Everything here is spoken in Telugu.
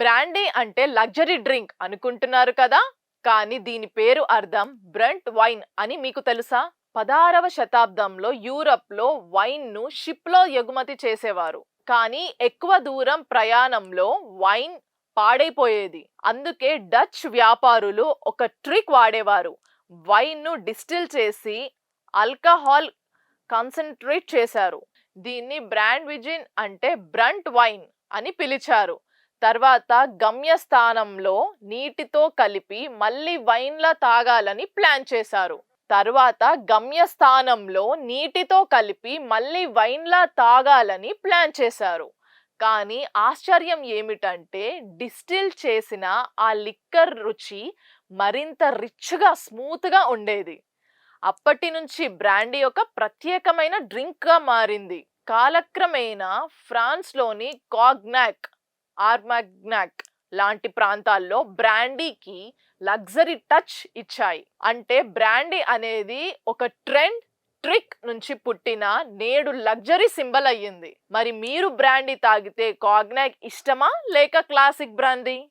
బ్రాండీ అంటే లగ్జరీ డ్రింక్ అనుకుంటున్నారు కదా? కానీ దీని పేరు అర్థం బ్రంట్ వైన్ అని మీకు తెలుసా? పదహారవ శతాబ్దంలో యూరప్లో వైన్ను షిప్లో ఎగుమతి చేసేవారు. కానీ ఎక్కువ దూరం ప్రయాణంలో వైన్ పాడైపోయేది. అందుకే డచ్ వ్యాపారులు ఒక ట్రిక్ వాడేవారు. వైన్ను డిస్టిల్ చేసి ఆల్కహాల్ కాన్సన్ట్రేట్ చేశారు. దీన్ని బ్రాండ్ విజిన్ అంటే బ్రంట్ వైన్ అని పిలిచారు. తర్వాత గమ్యస్థానంలో నీటితో కలిపి మళ్ళీ వైన్లా తాగాలని ప్లాన్ చేశారు. తర్వాత గమ్యస్థానంలో నీటితో కలిపి మళ్ళీ వైన్లా తాగాలని ప్లాన్ చేశారు. కానీ ఆశ్చర్యం ఏమిటంటే డిస్టిల్ చేసిన ఆ లిక్కర్ రుచి మరింత రిచ్గా స్మూత్గా ఉండేది. అప్పటి నుంచి బ్రాండీ ఒక ప్రత్యేకమైన డ్రింక్గా మారింది. కాలక్రమేణా ఫ్రాన్స్లోని కాగ్నాక్ ఆర్మాగ్నాక్ లాంటి ప్రాంతాల్లో బ్రాండీకి లగ్జరీ టచ్ ఇచ్చాయి. అంటే బ్రాండీ అనేది ఒక ట్రెండ్ ట్రిక్ నుంచి పుట్టిన నేడు లగ్జరీ సింబల్ అయ్యింది. మరి మీరు బ్రాండీ తాగితే కాగ్నాక్ ఇష్టమా లేక క్లాసిక్ బ్రాండీ?